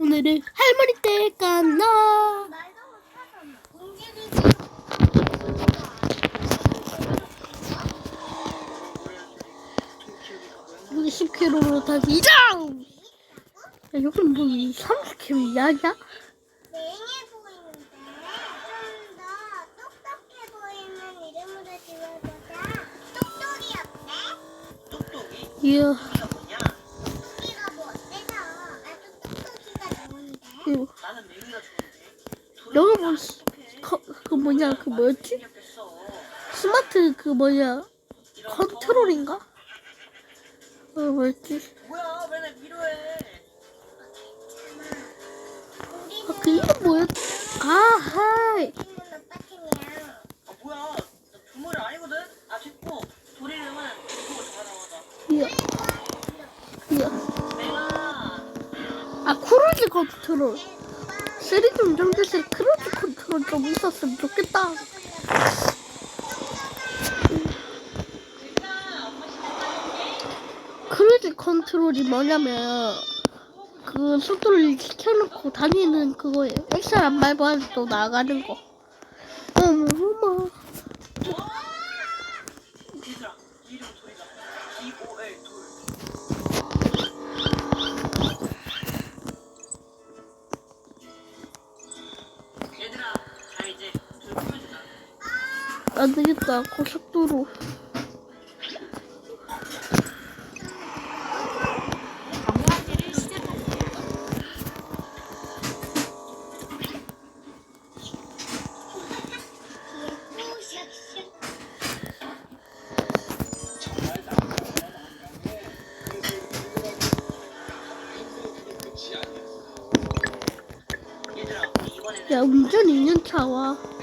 오늘은 할머니 댁 갔나? 여기 10km로 다시 이장! 야, 여기 뭐 30km 이야기야? 맹해 보이는데 좀 더 똑똑해 보이는 이름으로 지어보자 똑똑이 어때? 똑똑이? 이야, 똑똑이가 뭐냐? 똑똑이가 뭐 어때서 아주 똑똑이가 좋은데 그, 나는 맹이가 좋은데. 여기 뭐, 시- 커, 그 뭐냐, 그 뭐였지? 스마트 그 뭐냐, 컨트롤인가? 어, 뭐였지? 거. 뭐야? 왜날 위로해? 우리는 아, 그 이름 뭐였지? 아, 하이! 아 뭐야? 나 두머리 아니거든? 아 됐고. 그거. 이야, 이야. 아, 컨트롤. 3D 운전대실 크루 즈 컨트롤 좀 있었으면 좋겠다. 크루즈 컨트롤이 뭐냐면 그 속도를 시켜놓고 다니는 그거예요. 액션 안 밟아도 또 나가는 거. 어머 어머. 안 되겠다. 고속도로. 야 운전 2년 차와.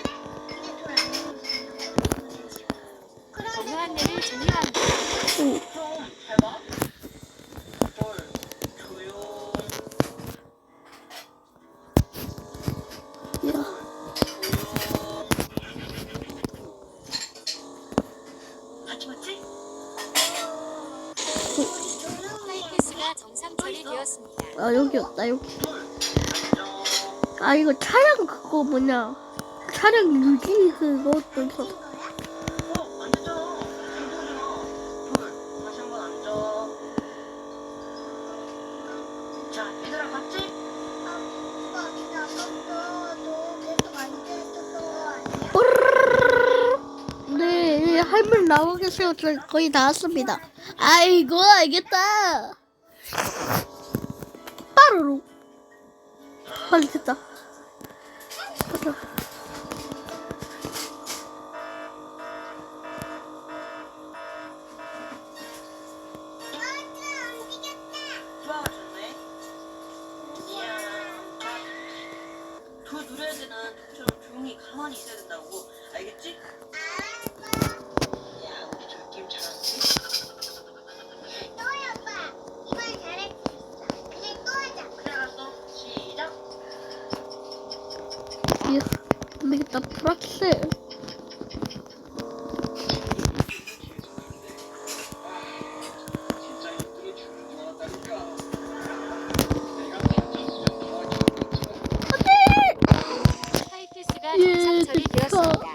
아 여기였다 여기. 아 이거 차량 그거 뭐냐? 차량 유지 그거 좀 서. 어, 나오고 계세요. 저 거의 다 왔습니다. 아이고, 알겠다. 빠르로. 빨리 됐다. 가자. 돌 누려야 돌처럼 조용히 가만히 있어야 된다고. 알겠지? 이야, 안되겠다. 불확실. 하이패스가 예, 정상 처리되었습니다.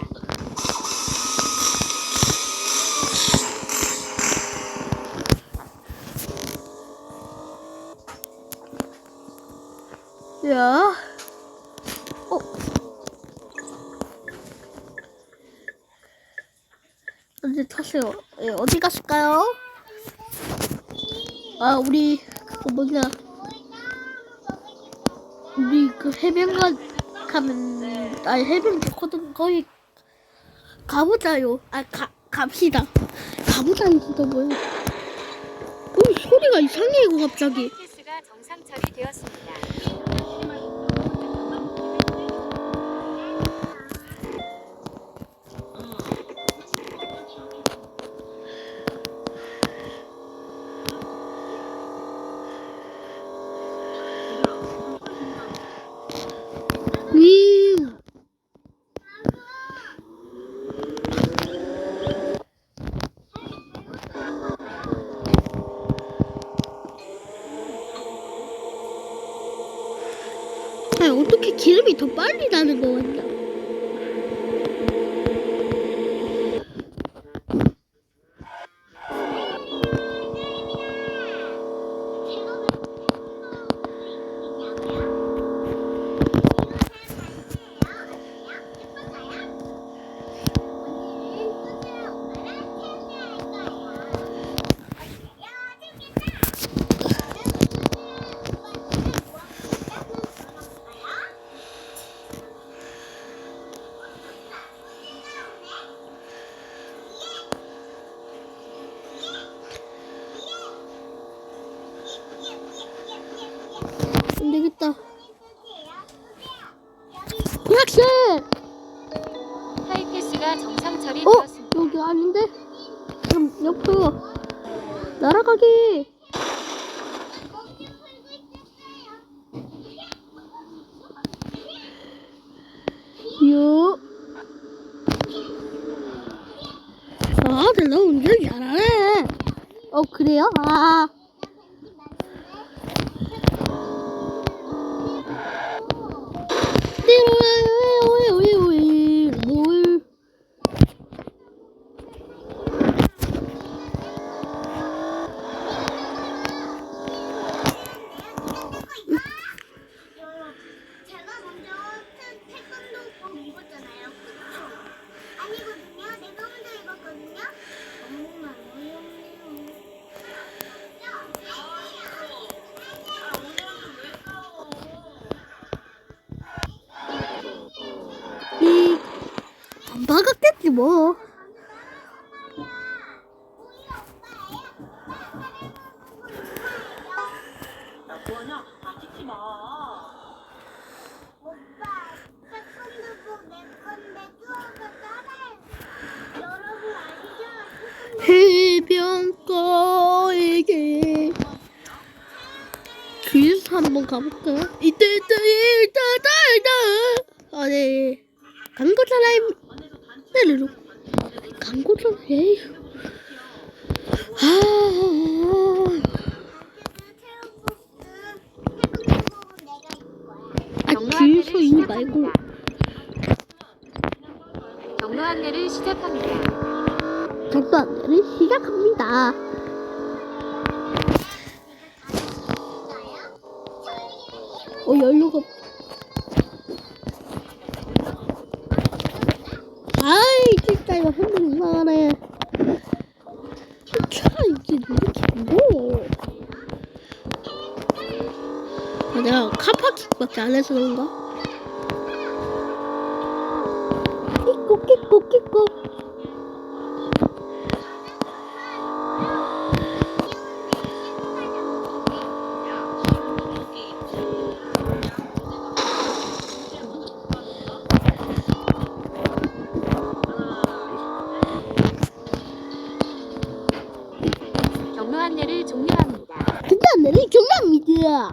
야. 어. 어디 타세요? 예, 어디 가실까요? 아, 우리 그거 뭐냐? 우리 그 해변 가 가면 아니 해변 좋거든 거기 가보자요. 아, 가 갑시다. 가보자는 진짜 뭐야? 어, 소리가 이상해 이거 갑자기. 정상 처리되었습니다. 어떻게 기름이 더 빨리 나는 거 같냐? 옆으로 날아가기. 요. 아, 근데 너 운전 잘하네. 어, 그래요? 아. 띠 안 박았겠지, 뭐. 해변가에게 주유소 한번 가볼까요? 이때 이때 이때 이때 아네 광고잖아요 내리로 광고잖아 에휴 아 거야. 아, 경로 이 말고. 경로 안내를 시작합니다. 정도 안내를 시작합니다 어 연료가 아이 진짜 이거 핸들 이상하네 차 이게 이렇게 뭐 아, 내가 카파킥밖에 안 해서 그런가? 끼꼬 끼꼬 끼꼬 경로 안내를 종료합니다. 근데 안내를 경납니다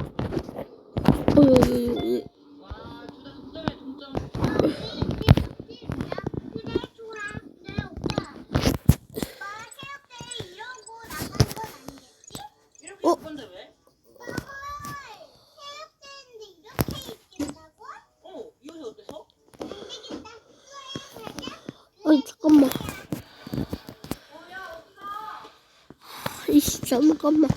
어, 어, 어, 어. 와둘다 동점에 동점. 그래 좋아. 네 오빠. 오빠 체육대회 이러고 나간 건 아니겠지? 이렇게 어? 입 건데 왜? 오빠 체육대회인데 이렇게 입겠다고? 어, 이 옷이 어때서? 안 되겠다. 수아야 가자. 어이 잠깐만 어디가? 이씨 잠깐만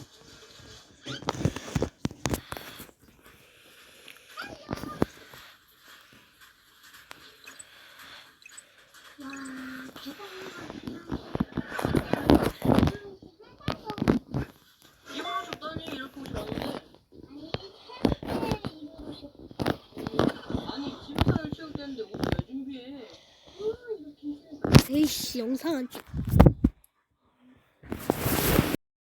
이거를 줬더니 이렇게 옷이 나오는데 아니 집사를